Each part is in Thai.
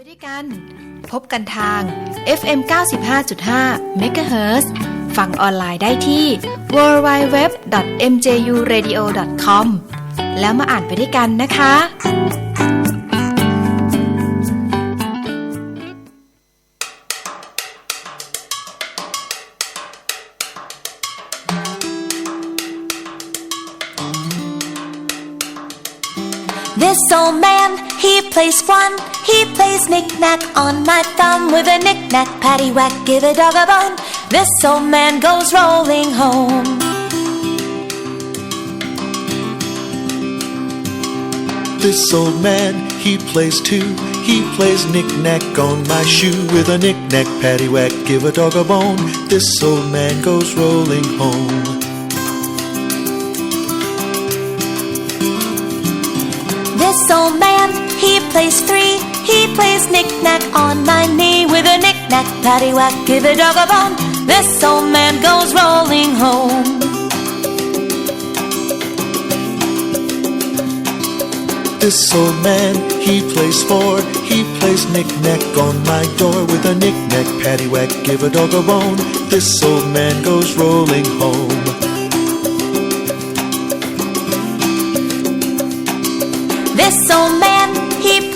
ไปด้วยกัน พบกันทาง FM 95.5 MHz ฟังออนไลน์ได้ที่ www.mjuradio.com แล้วมาอ่านไปด้วยกันนะคะ plays one. He plays knick-knack on my thumb with a knick-knack, paddywhack, give a dog a bone. This old man goes rolling home. This old man, he plays too. He plays knick-knack on my shoe with a knick-knack, paddywhack, give a dog a bone. This old man goes rolling home. This old man, plays three. He plays knick-knack on my knee with a knick-knack, paddywhack, give a dog a bone. This old man goes rolling home. This old man, he plays four. He plays knick-knack on my door with a knick-knack, paddywhack, give a dog a bone. This old man goes rolling home. This old man,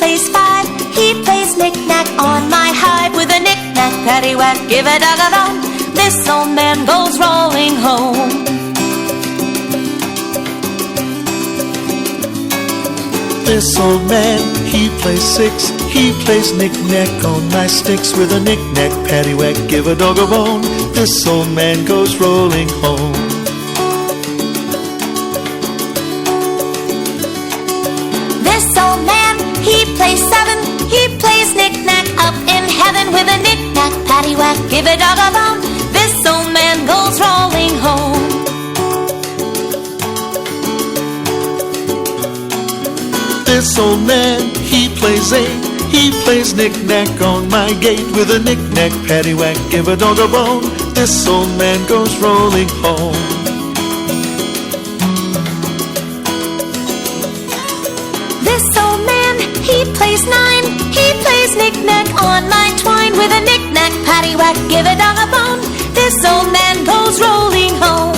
plays five. He plays knick-knack on my hive with a knick-knack, paddywhack, give a dog a bone. This old man goes rolling home. This old man, he plays six. He plays knick-knack on my sticks with a knick-knack, paddywhack, give a dog a bone. This old man goes rolling home. Paddywhack, give a dog a bone. This old man goes rolling home. This old man, he plays eight. He plays knick-knack on my gate with a knick-knack, paddywhack, give a dog a bone. This old man goes rolling home. This old man, he plays nine. He plays knick-knack on my twine with a knick-knack, paddywhack, give a dog a bone. This old man goes rolling home.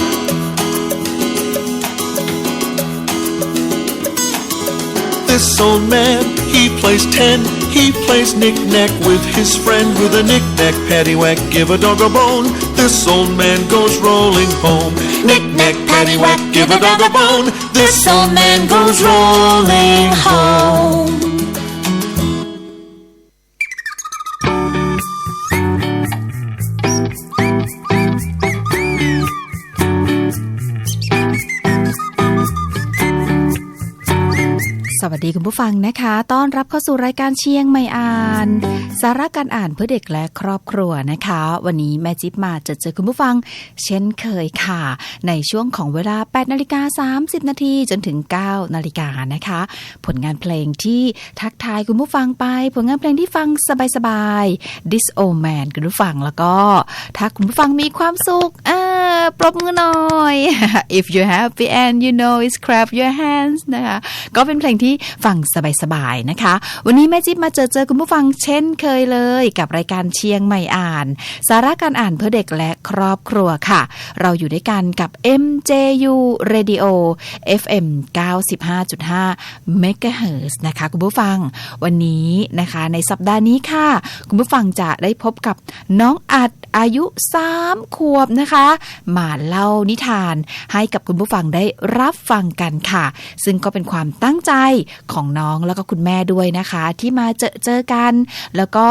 This old man, he plays ten. He plays knick-knack with his friend with a knick-knack, paddywhack, give a dog a bone. This old man goes rolling home. Knick-knack, paddywhack, give a dog a bone. This old man goes rolling home. สวัสดีคุณผู้ฟังนะคะ ต้อนรับเข้าสู่รายการเชียงไม่อ่าน สาระการอ่านเพื่อเด็กและครอบครัวนะคะ วันนี้แม่จิ๊บมาจะเจอคุณผู้ฟัง เช่นเคยค่ะ ในช่วงของเวลา8นาฬิกา30 นาทีจนถึง 9 นาฬิกานะคะ ผลงานเพลงที่ทักทายคุณผู้ฟังไป ผลงานเพลงที่ฟังสบายๆ This Old Man คุณผู้ฟังแล้วก็ถ้าคุณผู้ฟังมีความสุขอ่า ปรบมือหน่อย If you're happy and you know it's clap your hands นะคะ ก็เป็นเพลงที่ฟังสบายๆนะคะ วันนี้แม่จิ๊บมาเจอเจอคุณผู้ฟังเช่นเคยเลย กับรายการเชียงใหม่อ่าน สาระการอ่านเพื่อเด็กและครอบครัวค่ะ เราอยู่ด้วยกันกับ MJU Radio FM 95.5 MHz นะคะคุณผู้ฟัง วันนี้นะคะ ในสัปดาห์นี้ค่ะ คุณผู้ฟังจะได้พบกับน้องอัดอายุ 3 ขวบนะคะมาเล่านิทาน ให้กับคุณผู้ฟังได้รับฟังกันค่ะ ซึ่งก็เป็นความตั้งใจของน้องแล้วก็คุณแม่ด้วยนะคะ ที่มาเจอเจอกัน แล้วก็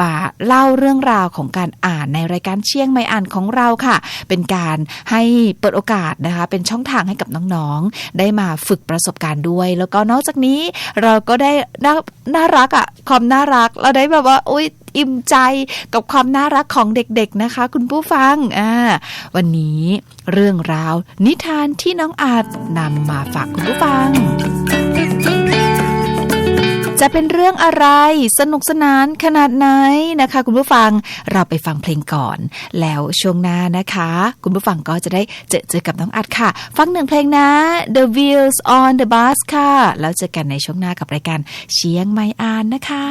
มาเล่าเรื่องราวของการอ่านในรายการเชียงไม่อ่านของเราค่ะ เป็นการให้เปิดโอกาสนะคะ เป็นช่องทางให้กับน้องๆ ได้มาฝึกประสบการณ์ด้วย แล้วก็นอกจากนี้เราก็ได้น่ารักอะ่ะความน่ารักเราได้แบบว่าอุ้ย อิ่มใจกับความน่ารักของเด็กๆนะคะ คุณผู้ฟังอ่าวันนี้เรื่องราว นิทานที่น้องอาจนำมาฝากคุณผู้ฟังจะเป็นเรื่องอะไร สนุกสนานขนาดไหนนะคะ คุณผู้ฟังเราไปฟังเพลงก่อน แล้วช่วงหน้านะคะ คุณผู้ฟังก็จะได้เจอเจอกับน้องอัดค่ะ ฟังหนึ่งเพลงนะ The Wheels on the Bus ค่ะ แล้วเจอกันในช่วงหน้ากับรายการเชียงไม่อ่านนะคะ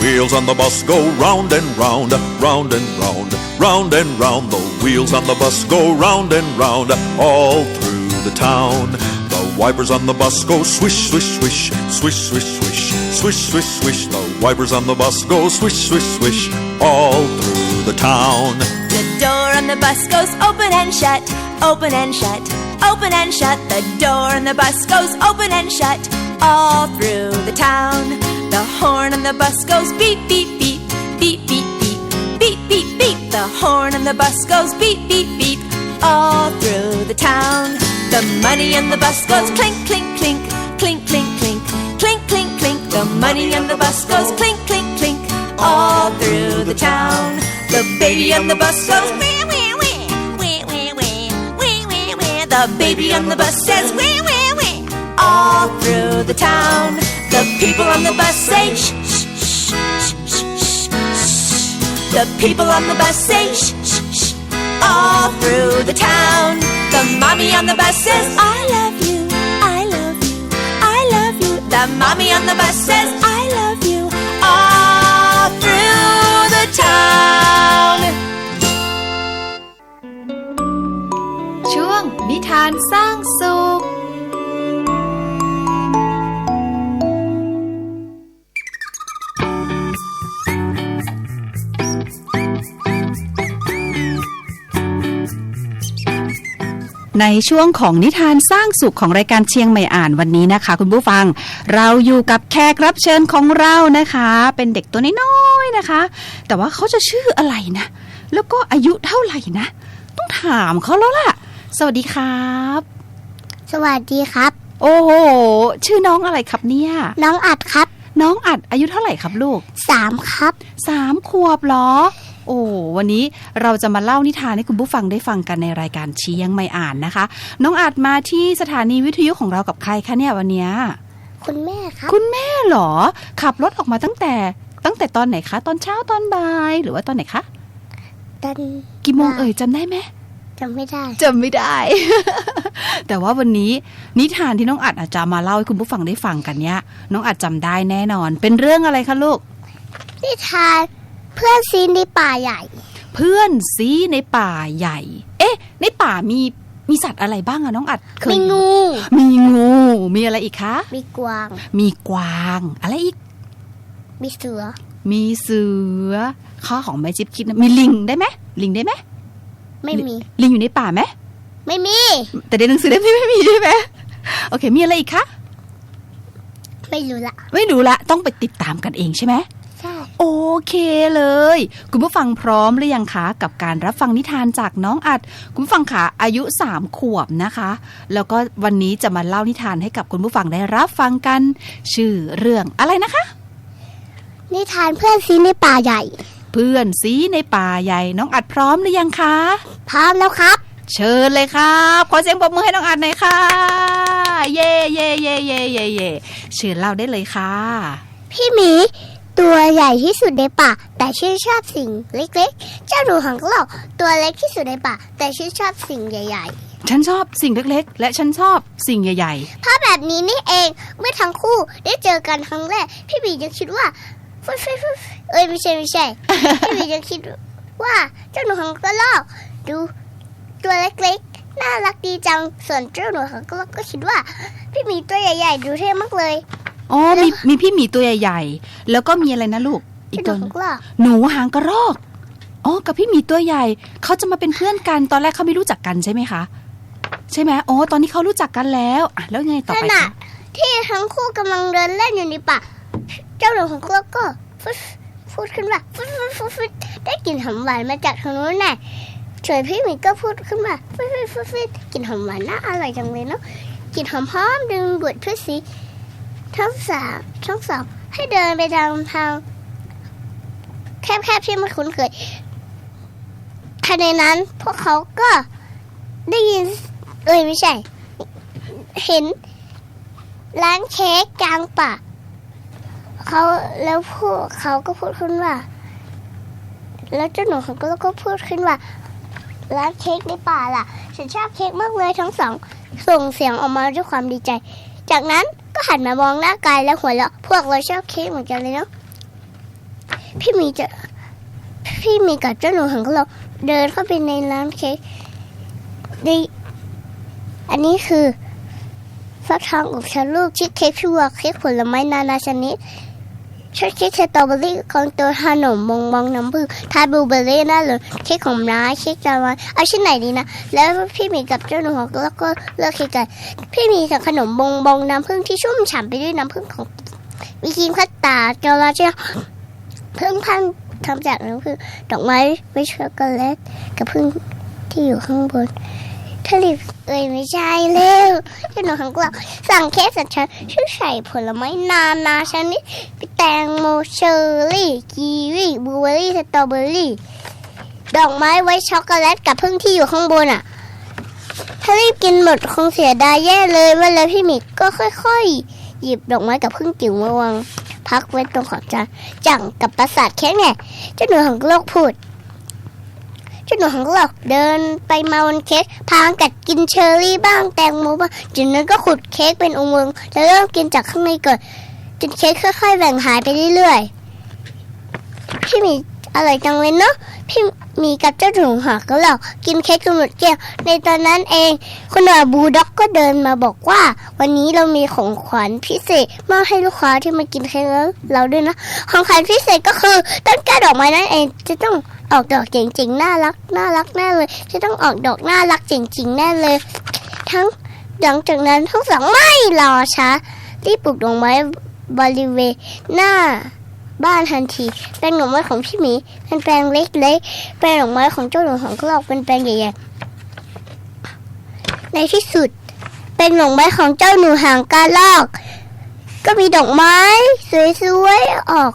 wheels on the bus go round and round, round and round, round and round. The wheels on the bus go round and round, all through the town. The wipers on the bus go swish, swish, swish, swish, swish, swish, swish, swish, swish. The wipers on the bus go swish, swish, swish, all through the town. The door on the bus goes open and shut, open and shut, open and shut. The door on the bus goes open and shut, all through the town. The horn on the bus goes beep, beep, beep, beep, beep, beep, beep, beep, beep. The horn on the bus goes beep, beep, beep, all through the town. The money on the bus goes clink, clink, clink, clink, clink, clink, clink, clink, clink. The money on the bus goes clink, clink, clink, all through the town. The baby on the bus goes wee, wee, wee, wee, wee, wee, wee, wee, wee. The baby on the bus says wee, wee, wee, all through the town. The people on the bus say shh, shh, shh, shh, shh, shh. The people on the bus say shh, shh, shh, all through the town. The mommy on the bus says I love you, I love you, I love you. The mommy on the bus says I love you, all through the town. ช่วงนิทานสร้างสุข ในช่วงของนิทานสร้างสุขของรายการเชียงใหม่อ่านวันนี้นะคะ คุณผู้ฟัง เราอยู่กับแขกรับเชิญของเรานะคะ เป็นเด็กตัวน้อยๆนะคะ แต่ว่าเขาจะชื่ออะไรนะ แล้วก็อายุเท่าไหร่นะ ต้องถามเขาแล้วล่ะ สวัสดีครับ สวัสดีครับ โอ้โหชื่อน้องอะไรครับเนี่ย น้องอัดครับ น้องอัดอายุเท่าไหร่ครับลูกสามครับสามขวบเหรอ โอ้วันนี้เราจะมาเล่านิทานให้คุณผู้ฟังได้ฟังกันในรายการเชียงไม่อ่านนะคะ น้องอัดมาที่สถานีวิทยุของเรากับใครคะเนี่ยวันเนี้ยคุณแม่ครับคุณแม่เหรอ ขับรถออกมาตั้งแต่ตั้งแต่ตอนไหนคะ ตอนเช้าตอนบ่ายหรือว่าตอนไหนคะตันกี่โมงเอ่ยจำได้ไหมจำไม่ได้จำไม่ได้ แต่ว่าวันนี้นิทานที่น้องอัดอาจจะมาเล่าให้คุณผู้ฟังได้ฟังกันเนี่ยน้องอัดจำได้แน่นอน เป็นเรื่องอะไรคะลูก นิทานเพื่อนซีในป่าใหญ่ เพื่อนซีในป่าใหญ่ เอ๊ะ ในป่ามีมีสัตว์อะไรบ้างอะน้องอัดเคยมีงู มีงู มีอะไรอีกคะ มีกวาง มีกวาง อะไรอีก มีเสือ มีเสือ ข้าของแม่จิ๊บคิดนะมีลิงได้ไหมลิงได้ไหมไม่มี ลิงอยู่ในป่าไหมไม่มี แต่ในหนังสือเล่มนี้ไม่มีใช่ไหมโอเค มีอะไรอีกคะ ไม่รู้ละ ไม่รู้ละ ต้องไปติดตามกันเองใช่ไหมใช่ โอเคเลย คุณผู้ฟังพร้อมหรือยังคะกับการรับฟังนิทานจากน้องอัด คุณผู้ฟังคะอายุสามขวบนะคะ แล้วก็วันนี้จะมาเล่านิทานให้กับคุณผู้ฟังได้รับฟังกัน ชื่อเรื่องอะไรนะคะ นิทานเพื่อนซีในป่าใหญ่ เพื่อนซีในป่าใหญ่น้องอัดพร้อมหรือยังคะ พร้อมแล้วครับ เชิญเลยครับขอเสียงปรบมือให้น้องอัดหน่อยค่ะ เย่เย่เย่เย่เย่เย่เชิญเล่าได้เลยค่ะ พี่หมี ตัวใหญ่ที่สุดในป่า แต่ชื่นชอบสิ่งเล็กๆ เจ้าหนูหางกระรอกตัวเล็กที่สุดในป่า แต่ชื่นชอบสิ่งใหญ่ฉันชอบสิ่งเล็กๆ และฉันชอบสิ่งใหญ่ๆ เพราะแบบนี้นี่เองเมื่อทั้งคู่ได้เจอกันครั้งแรก พี่หมียังคิดว่าฟุดฟุดฟุดเอ้ยไม่ใช่ไม่ใช่ พี่หมียังคิดว่าเจ้าหนูหางกระรอกดูตัวเล็กๆ น่ารักดีจังส่วนเจ้าหนูหางกระรอกก็คิดว่า พี่หมีตัวใหญ่ๆดูเท่มากเลยๆอ๋อมีมีพี่หมีตัวใหญ่ๆ แล้วก็มีอะไรนะลูก อีกเจ้าหตัวนูหางกระรอกหนูหางกระรอกอ๋อกับพี่หมีตัวใหญ่เขาจะมาเป็นเพื่อนกันตอนแรกเขาไม่รู้จักกันใช่ไหมคะ ใช่ไหมอ๋อตอนนี้เขารู้จักกันแล้วอะแล้วไงต่อขไปณะคะที่ทั้งคู่กำลังเดินเล่นอยู่ในป่าเจ้าหนูหางกระรอกก็ฟุดพูดขึ้นว่าฟุดฟุดฟุดฟุดได้กลิ่นหอมหวานมาจากทางนู้นน่ะส่วนพี่หมีก็พูดขึ้นมาฟุดฟุดฟุดฟุดกลิ่นหอมหวานน่าอร่อยจังเลยเนาะกลิ่นหอมหอมดึงดูดเพื่อสีทั้งสามทั้งสองให้เดินไปทางทาง แคบๆที่มันคุ้นเคยภายในนั้นพวกเขาก็ได้ยินเอ้ยไม่ใช่ เห็นร้านเค้กกลางป่าเขาแล้วพวกเขาก็พูดขึ้นว่า แล้วเจ้าหนูเขาก็พูดขึ้นว่า ร้านเค้กในป่าล่ะ ฉันชอบเค้กมากเลยทั้งสอง ส่งเสียงออกมาด้วยความดีใจ จากนั้นก็หันมามองหน้ากายแล้วหัวเราะพวกเราชอบเค้กเหมือนกันเลยเนาะพี่มีจะพี่มีกับเจ้าหนูหังก็เราเดินเข้าไปในร้านเค้กในอันนี้คือฟักทองอบชาลูกชีสเค้กพี่วัวเค้กผลไม้นานาชนิด ช็อกเค้กสตรอเบอรี่ของตัวขนมมงมองน้ำผึ้งทาบลูเบอร์รี่น่าเลยเค้กของร้าเค้กจาวานเอาชิ้นไหนดีนะ แล้วพี่หมีกับเจ้าหนูหังก็แล้วก็เลือกเค้กกันพี่หมีสั่งขนมบงบงน้ำผึ้งที่ชุ่มฉ่ำไปด้วยน้ำผึ้งของมีครีมคัสตาร์ดเกลาเจลเพิ่งพันทำจากน้ำผึ้งดอกไม้ไว้ช็อกโกแลตกับผึ้งที่อยู่ข้างบน ทะเลเอ้ยไม่ใช่เร็วเจ้าหนูหังก็สั่งเค้กสัตว์ชั้นชื่อใส่ผลไม้นานาชนิดมีแตงโมเชอร์รี่กีวีบลูเบอร์รี่สตรอเบอร์รี่ดอกไม้ไว้ช็อกโกแลตกับผึ้งที่อยู่ข้างบนอะ ถ้ารีบกินหมดคงเสียดายแย่เลยว่าแล้วพี่หมิกก็ค่อยๆ หยิบดอกไม้กับพึ่งจิ๋วมาวางพักไว้ตรงขอบจานจังกับประสาทแค่ไงเจ้าหนูของโลกพูด เจ้าหนูของโลกเดินไปมาบนเค้กพางกัดกินเชอร์รี่บ้างแตงโมบ้างจากนั้นก็ขุดเค้กเป็นองค์วงแล้วเริ่มกินจากข้างในก่อนจนเค้กค่อยๆแบ่งหายไปเรื่อยๆพี่หมีอร่อยจังเลยเนาะพี่มีกับเจ้าหนูหาก็หลอกกินเค้กจนหมดแก้วในตอนนั้นเอง คุณหน่อบูด็อกก็เดินมาบอกว่า วันนี้เรามีของขวัญพิเศษมอบให้ลูกค้าที่มากินเค้กเราด้วยนะของขวัญพิเศษก็คือต้นกล้าดอกไม้นั่นเองจะต้อง ออกดอกเจ๋งๆน่ารักน่ารักแน่เลยจะต้องออกดอกน่ารักเจ๋งๆแน่เลย ทั้งหลังจากนั้นทั้งสองไม่รอช้ารีบปลูกดอกไม้บริเวณหน้าบ้านทันทีแปลงดอกไม้ของพี่หมีเป็นแปลงเล็กๆแปลงดอกไม้ของเจ้าหนูของกลอกเป็นแปลงใหญ่ๆในที่สุด เป็นดอกไม้ของเจ้าหนูหางกาลอก ก็มีดอกไม้สวยๆออก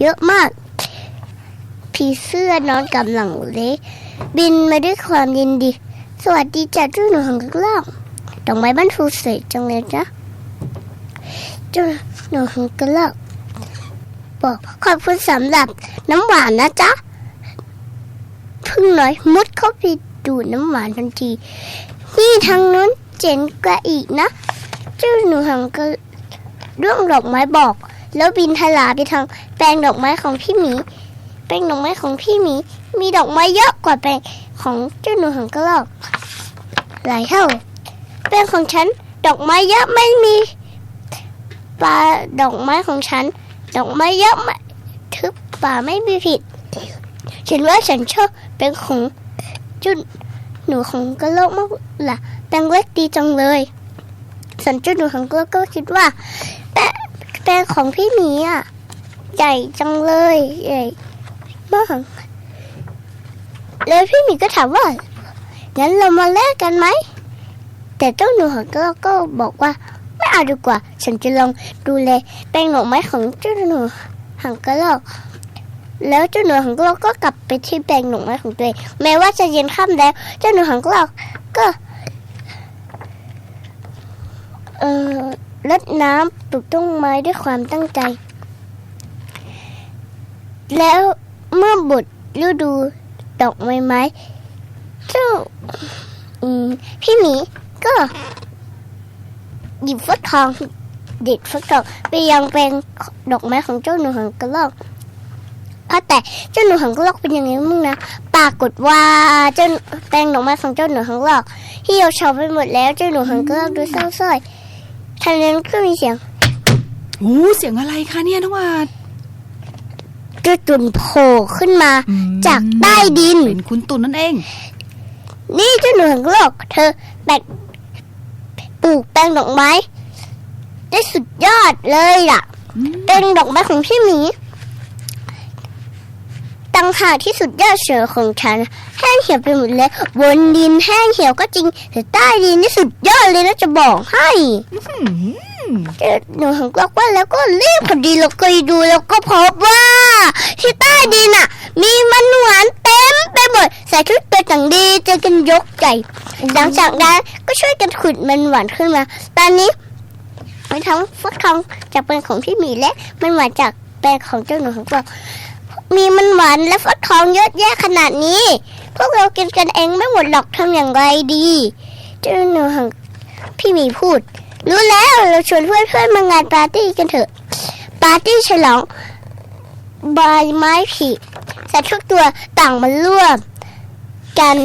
เยอะมาก ผีเสื้อนอนกับหลังเล็กบินมาด้วยความยินดี สวัสดีจ้ะเจ้าหนูหางกาลอกดอกไม้บ้านฟูสวยจังเลยจ้ะเจ้าหนูหางกาลอกบอกขอบคุณสำหรับน้ำหวานนะจ๊ะพึ่งน้อยมุดเข้าไปดูดน้ำหวานทันที นี่ทางนู้นเจ๋งกว่าอีกนะ เจ้าหนูหังก็ร่วงดอกไม้บอก แล้วบินทลาไปทางแปลงดอกไม้ของพี่หมี แปลงดอกไม้ของพี่หมีมีดอกไม้เยอะกว่าแปลงของเจ้าหนูหังก็ลอกหลายเท่าแปลงของฉันดอกไม้เยอะไม่มีปลาดอกไม้ของฉัน ดอกไม้เยอะไม่ทึบป่าไม่มีผิดฉันว่าฉันชอบเป็นของจุดหนูของกระโลกมากล่ะแปลงเล็กดีจังเลยส่วนจุดหนูของกระโลกก็คิดว่าแปลงแปลงของพี่หมีอะใหญ่จังเลยใหญ่ากแล้วพี่หมีก็ถามว่า งั้นเรามาแลกกันไหม แต่เจ้าหนูของกระโลกก็บอกว่า ไม่เอาดีกว่า ฉันจะลองดูแลแปลงดอกไม้ของเจ้าหนูหังกระรอกแล้วเจ้าหนูหังกระรอกก็กลับไปที่แปลงดอกไม้ของตัวเองแม้ว่าจะเย็นค่ำแล้ว เจ้าหนูหังกระรอกก็ เอ่อรดน้ำปลูกต้นไม้ด้วยความตั้งใจ แล้ว เมื่อบทฤดูดอกไม้ไม้เจ้าพี่หมีก็ หยิบฟักทองเด็ดฟักทองไปยังแปลงดอกไม้ของเจ้าหนูหังกระรอกก็แต่เจ้าหนูหังกระรอกเป็นย่างนี้มึงนะปรากฏว่าเจ้าแปลงดอกไม้ของเจ้าหนูหังกระรอกเหี่ยวเฉาไปหมดแล้วเจ้าหนูหังกระรอกดูเศร้าส้อยทันนั้นก็มีเสียงโอ้เสียงอะไรคะเนี่ยน้องอาด กระตุนโผล่ขึ้นมา อืมจากใต้ดิน เป็นคุณตุนนั่นเอง นี่เจ้าหนูหังกระรอกเธอแบกปลูกแปลงดอกไม้ ได้สุดยอดเลยล่ะ อืม เป็นดอกไม้ของพี่หมีตังหากที่สุดยอดเสือของฉัน แห้งเหี่ยวไปหมดเลยบนดินแห้งเหี่ยวก็จริง แต่ใต้ดินนี่สุดยอดเลยนะจะบอกให้เจ้า หนูของกอกว่าแล้วก็รีบพอดีเราก็ไปดูแล้วก็พบว่า ที่ใต้ดินอะ มีมันหวานเต็มไปหมดใส่ชุดตัวต่างดีเจอกันยกใหญ่หลังจากนั้นก็ช่วยกันขุดมันหวานขึ้นมา ตอนนี้มันทั้งฟักทองจากเป็นของพี่หมีและมันหวานจากแปลงของเจ้าหนูของเรามีมันหวานและฟักทองเยอะแยะขนาดนี้ พวกเรากินกันเองไม่หมดหรอกทำอย่างไรดี เจ้าหนูของพี่หมีพูด รู้แล้วเราชวนเพื่อนๆมางานปาร์ตี้กันเถอะ ปาร์ตี้ฉลองใบไม้ผลิสัตว์ทุกตัวต่างมาร่วมกัน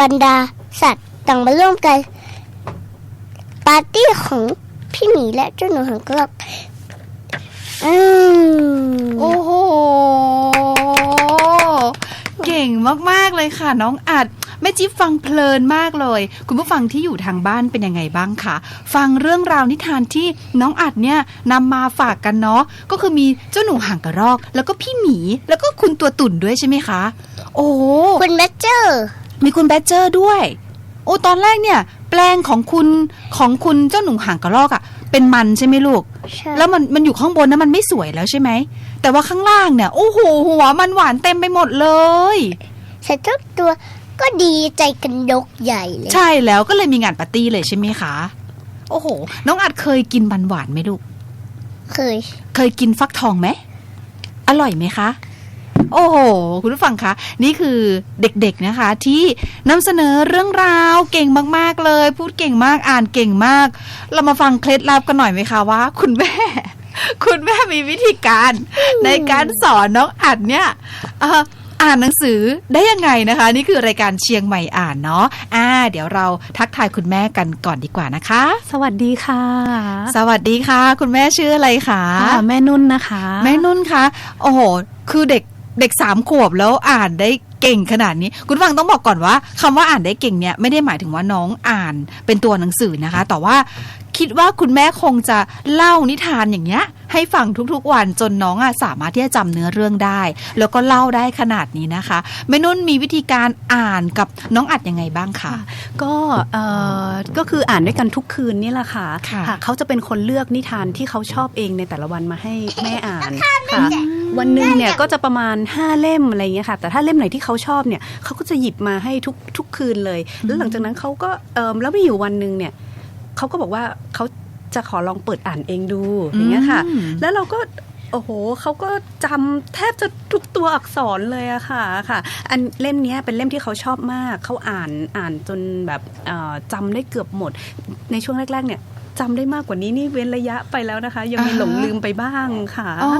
บรรดาสัตว์ต่างมาร่วมกัน ปาร์ตี้ของพี่หมีและเจ้าหนูหางกระรอกอืมโอ้โห เก่งมาก ๆ เลยค่ะ น้องอัด แม่จิ๊บฟังเพลินมากเลย คุณผู้ฟังที่อยู่ทางบ้านเป็นยังไงบ้างคะฟังเรื่องราวนิทานที่น้องอัดเนี่ยนำมาฝากกันเนาะก็คือมีเจ้าหนูห่างกระรอก แล้วก็พี่หมี แล้วก็คุณตัวตุ่นด้วยใช่ไหมคะ โอ้คุณแมทเจอร์ มีคุณแบดเจอร์ด้วย โอ้ตอนแรกเนี่ย แปลงของคุณของคุณเจ้าหนูห่างกระรอกอะ่ะเป็นมันใช่ไหมลูกใช่แล้วมันมันอยู่ข้างบนนะมันไม่สวยแล้วใช่ไหม แต่ว่าข้างล่างเนี่ยโอ้โหหัวมันหวานเต็มไปหมดเลยสัตว์ทุกตัว ก็ดีใจกันยกใหญ่เลย ใช่แล้วก็เลยมีงานปาร์ตี้เลยใช่ไหมคะ โอ้โห น้องอัดเคยกินมันหวานไหมลูก เคย เคยกินฟักทองไหม อร่อยไหมคะ โอ้โห คุณผู้ฟังคะ นี่คือเด็กๆนะคะ ที่นำเสนอเรื่องราวเก่งมากๆเลย พูดเก่งมากอ่านเก่งมาก เรามาฟังเคล็ดลับกันหน่อยไหมคะว่า คุณแม่คุณแม่มีวิธีการในการสอนน้องอัดเนี่ยเอ่ออ่านหนังสือได้ยังไงนะคะ นี่คือรายการเชียงใหม่อ่านเนาะอ่า เดี๋ยวเราทักทายคุณแม่กันก่อนดีกว่านะคะ สวัสดีค่ะ สวัสดีค่ะ คุณแม่ชื่ออะไรคะค่ะแม่นุ่นนะคะ แม่นุ่นคะโอ้โหคือเด็กเด็กสามขวบแล้วอ่านได้เก่งขนาดนี้ คุณฟังต้องบอกก่อนว่าคำว่าอ่านได้เก่งเนี่ยไม่ได้หมายถึงว่าน้องอ่านเป็นตัวหนังสือนะคะ แต่ว่า คิดว่าคุณแม่คงจะเล่านิทานอย่างเงี้ย ให้ฟังทุกๆวันจนน้องอะสามารถที่จะจำเนื้อเรื่องได้ แล้วก็เล่าได้ขนาดนี้นะคะแม่นุ่นมีวิธีการอ่านกับน้องอัดยังไงบ้างคะก็เอ่อก็คืออ่านด้วยกันทุกคืนนี่แหละค่ะค่ะเขาจะเป็นคนเลือกนิทานที่เขาชอบเองในแต่ละวันมาให้แม่อ่านค่ะวันหนึ่งเนี่ยก็จะประมาณ 5 เล่มอะไรเงี้ยค่ะ แต่ถ้าเล่มไหนที่เขาชอบเนี่ยเขาก็จะหยิบมาให้ทุกทุกคืนเลย แล้วหลังจากนั้นเขาก็เออแล้วมีอยู่วันหนึ่งเนี่ยเขาก็บอกว่าเขา จะขอลองเปิดอ่านเองดูอย่างเงี้ยค่ะอืมแล้วเราก็โอ้โหเขาก็จำแทบจะทุกตัวอักษรเลยอะค่ะค่ะ อันเล่มเนี้ยเป็นเล่มที่เขาชอบมาก เขาอ่านอ่านจนแบบเอ่อจำได้เกือบหมด ในช่วงแรกๆเนี่ย จำได้มากกว่านี้นี่เว้นระยะไปแล้วนะคะ ยังมีอ่าฮะหลงลืมไปบ้างค่ะอ๋อ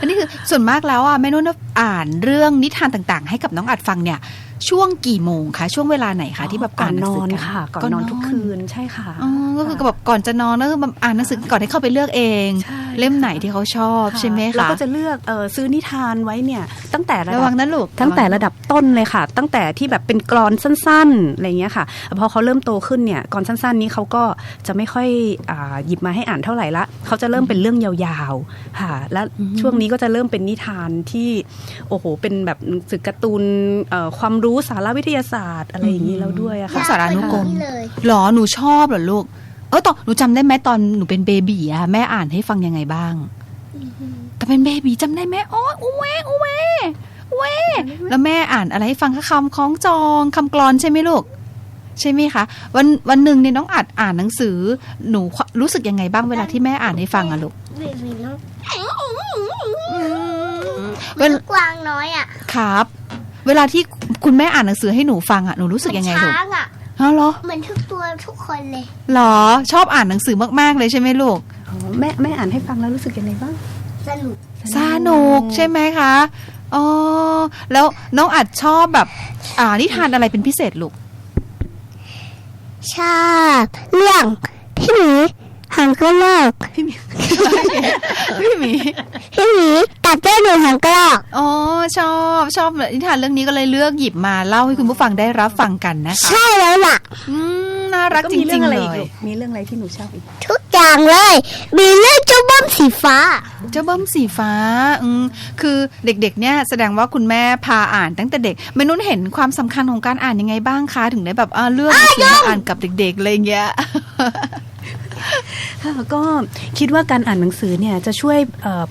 อันนี้คือส่วนมากแล้วอะแม่นุ่นอ่านเรื่องนิทานต่างๆ ให้กับน้องอัดฟังเนี่ยช่วงกี่โมงคะช่วงเวลาไหนคะที่แบบก่อนหนงสือนกัค่ะ ก่อนนอนทุกคืนใช่ค่ะอ๋อก็คือแบบก่อนจะนอนก็คือแบบอ่านหนังสือก่อนให้เข้าไปเลือกเองใช่ เล่มไหนที่เขาชอบค่ะใช่ไหมเราคะก็จะเลือกเออซื้อนิทานไว้เนี่ยตั้งแต่ระระดัวับงนะลูกตั้งแต่ระดับต้นเลยค่ะ ตั้งแต่ที่แบบเป็นกรอนสั้นๆอะไรเงี้ยค่ะพอเขาเริ่มโตขึ้นเนี่ยกรอนสั้น ๆ นี้เขาก็จะไม่ค่อยอาหยิบมาให้อ่านเท่าไหร่ละเขาจะเริ่มเป็นเรื่องยาวๆค่ะ และช่วงนี้ก็จะเริ่มเป็นนิทานที่โอ้โหเป็นแบบหนังสือการ์ตูนเอ่อความรู้สารวิทยาศาสตร์อะไรอย่างนี้แล้วด้วยอะพวค่ะกสารานุกรมเลยหรอหนูชอบเหรอลูก เออตอนหนูจำได้ไหมตอนหนูเป็นเบบีอะแม่อ่านให้ฟังยังไงบ้างแต่เป็นเบบีจำได้ไหมอ๋ออุเวอุเวอุเวแล้วแม่อ่านอะไรให้ฟังคะคำคล้องจองคำกลอนใช่ไหมลูก ใช่ไหมคะ วันวันหนึ่งเนี่ยน้องอัดอ่านหนังสือ หนูรู้สึกยังไงบ้างเวลาที่แม่อ่านให้ฟังอะลูกเบบีน้องเวมันลกวางน้อยอะครับ เวลาที่คุณแม่อ่านหนังสือให้หนูฟังอะหนูรู้สึกยังไงลูก ช้างอะอ๋อเหรอเหมือนทุกตัวทุกคนเลย เหรอชอบอ่านหนังสือมากๆเลยใช่ไหมลูก อ๋อแม่แม่อ่านให้ฟังแล้วรู้สึกยังไงบ้างสนุกสนุกใช่ไหมคะอ๋อแล้วน้องอัดชอบแบบ อ่านิทานอะไรเป็นพิเศษลูกชอบเรื่องพี่หมี หางกระรอกพี่หมีพี่หมีพี่หมีตัดเจ้าหนูหางกระรอกอ๋อชอบชอบนิทานเรื่องนี้ก็เลยเลือกหยิบมาเล่าให้คุณผู้ฟังได้รับฟังกันนะคะใช่แล้วล่ะอืมน่ารักก็จมีเรื่ริองงอะไรๆเลอีกยลูกมีเรื่องอะไรที่หนูชอบอีกทุกอย่างเลย มีเรื่องเจ้าบ้อมสีฟ้า เจ้าเบิ้มสีฟ้าอืมคือเด็กๆ เนี่ยแสดงว่าคุณแม่พาอ่านตั้งแต่เด็กเมนุ่นเห็นความสำคัญของการอ่านยังไงบ้างคะถึงได้แบบอ่าเลือกหนังสือมาอ่านกับเด็กๆอะไรอย่างเงี้ย ค่ะก็คิดว่าการอ่านหนังสือเนี่ยจะช่วย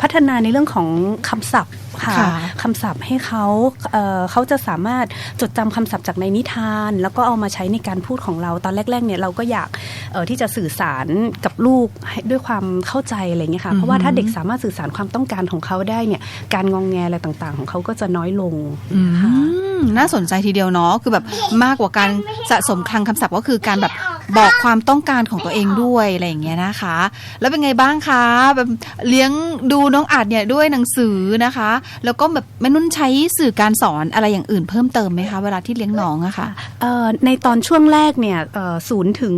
พัฒนาในเรื่องของคำศัพท์ ค่ะค่ะคำศัพท์ให้เขาเอ่อเขาจะสามารถจดจำคำศัพท์จากในนิทาน แล้วก็เอามาใช้ในการพูดของเราตอนแรกๆเนี่ยเราก็อยากเอ่อที่จะสื่อสารกับลูกให้ด้วยความเข้าใจอะไรเงี้ยค่ะเพราะว่าถ้าเด็กสามารถสื่อสารความต้องการของเขาได้เนี่ยการงองแงอะไรต่างๆ ของเขาก็จะน้อยลงอืค่ะมน่าสนใจทีเดียวเนาะคือแบบมากกว่าการสะสมคลังคำศัพท์ก็คือการแบบบอกความต้องการของตัวเองด้วยอะไรอย่างเงี้ยนะคะ แล้วเป็นไงบ้างคะแบบเลี้ยงดูน้องอาจเนี่ยด้วยหนังสือนะคะแล้วก็แบบแม่นุ่นใช้สื่อการสอนอะไรอย่างอื่นเพิ่มเติมไหมคะ เวลาที่เลี้ยงน้องอะค่ะเอ่อในตอนช่วงแรกเนี่ยเอ่อศูนย์ถึง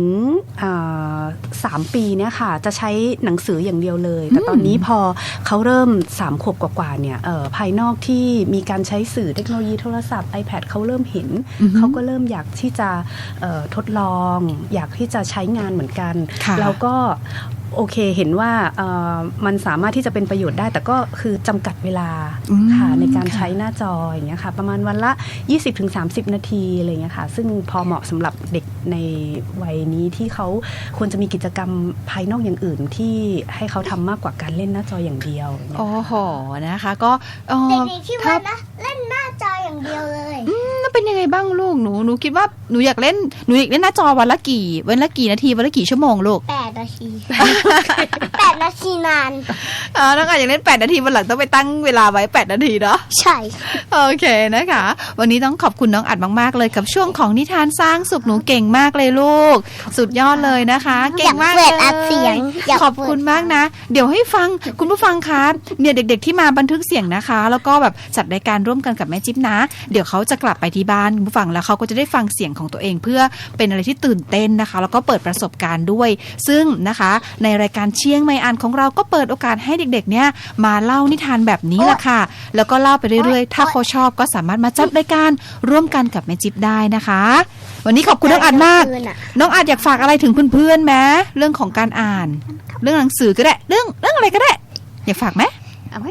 เอ่อสามปีเนี่ยค่ะ จะใช้หนังสืออย่างเดียวเลย แต่ตอนนี้พอเขาเริ่มสามขวบกว่าๆเนี่ยเอ่อภายนอกที่มีการใช้สื่อเทคโนโลยีโทรศัพท์ iPad เขาเริ่มเห็นอือฮึเขาก็เริ่มอยากที่จะเอ่อทดลอง อยากที่จะใช้งานเหมือนกันค่ะแล้วก็ โอเคเห็นว่าเอ่อมันสามารถที่จะเป็นประโยชน์ได้ แต่ก็คือจำกัดเวลาอืมค่ะในการค่ะใช้หน้าจออย่างเงี้ยค่ะ ประมาณวันละ 20-30 นาทีอะไรเงี้ยค่ะ ซึ่งพอเหมาะสำหรับเด็กในวัยนี้ที่เขาควรจะมีกิจกรรมภายนอกอย่างอื่นที่ให้เขาทำมากกว่าการเล่นหน้าจออย่างเดียวอย่างเงี้ยโอ้โหนะคะ ก็เอ่อเด็กๆที่ถ้าว่านะเล่นหน้าจออย่างเดียวเลย แล้วเป็นยังไงบ้างลูกหนูหนูคิดว่าหนูอยากเล่นหนูอยากเล่นหน้าจอวันละกี่วันละกี่นาทีวันละกี่ชั่วโมงลูกแปดนาทีแปดนาทีนานอ่าน้องอาจอยากเล่น8นาทีวันหลังต้องไปตั้งเวลาไว้8นาทีเนาะใช่โอเคนะคะ วันนี้ต้องขอบคุณน้องอัดมากๆเลยกับช่วงของนิทานสร้างสุขหนูเก่งมากเลยลูก สุดยอดเลยนะคะ เก่งมากอยากเลเปิดอัดเสียงยอยากขอบคุณมากนะ เดี๋ยวให้ฟังคุณผู้ฟังคะเนี่ยเด็ก ๆ ที่มาบันทึกเสียงนะคะ แล้วก็แบบจัดรายการร่วมกันกับแม่จิ๊บนะ เดี๋ยวเขาจะกลับไปที่บ้านคุณผู้ฟังแล้วเขาก็จะได้ฟังเสียงของตัวเองเพื่อเป็นอะไรที่ตื่นเต้นนะคะ แล้วก็เปิดประสบการณ์ด้วย ซึ่งนะคะ ในรายการเชียงไม่อ่านของเราก็เปิดโอกาสให้เด็กๆเนี่ยมาเล่านิทานแบบนี้แหละค่ะ แล้วก็เล่าไปเรื่อยๆ ถ้าเขาชอบก็สามารถมาจัดรายการร่วมกันกับแม่จิ๊บได้นะคะ วันนี้ขอบคุณน้องอัดมากคืนอะน้องอาจอยากฝากอะไรถึงเพื่อนๆไหมเรื่องของการอ่าน เรื่องหนังสือก็ได้ เรื่องเรื่องอะไรก็ได้ อยากฝากไหมเอาไหม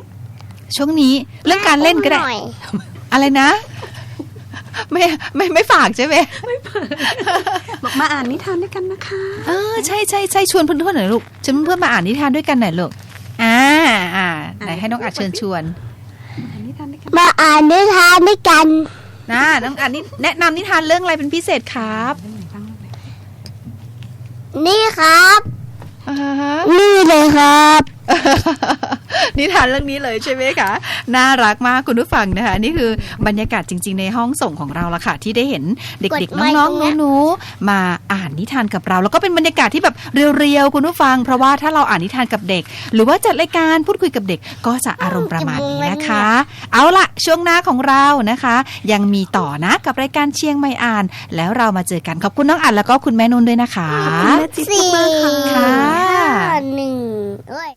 ช่วงนี้เรื่องการเล่นก็ได้หน่อยอะไรนะ ไม่ไม่ไม่ฝากใช่ไหมบอกมาอ่านนิทานด้วยกันนะคะ เออใช่ใช่ใช่ชวนเพื่อนๆหน่อยลูกชวนเพื่อนๆมาอ่านนิทานด้วยกันหน่อยลูกอ่าอ่าไหนให้น้องอาจเชิญชวนอ่านนิทานด้วยกันมาอ่านนิทานด้วยกันนะน้องอาจนี่แนะนำนิทานเรื่องอะไรเป็นพิเศษครับ นี่ครับอ่าฮะนี่เลยครับ นิทานเรื่องนี้เลยใช่ไหมคะ น่ารักมากคุณผู้ฟังนะคะ นี่คือบรรยากาศจริง ๆ ในห้องส่งของเราละค่ะ ที่ได้เห็นเด็กกๆดไมค์น้องตรงเนี้ยๆหนูๆมาอ่านนิทานกับเรา แล้วก็เป็นบรรยากาศที่แบบเรียวๆคุณผู้ฟัง เพราะว่าถ้าเราอ่านนิทานกับเด็ก หรือว่าจัดรายการพูดคุยกับเด็กก็จะอารมณ์ประมาณนี้นะคะ เอาละช่วงหน้าของเรานะคะ ยังมีต่อนะกับรายการเชียงไม่อ่าน แล้วเรามาเจอกันขอบคุณน้องอัดแล้วก็คุณแม่นุ่นด้วยนะคะสี่ค่ะหนึ่งเอ้ย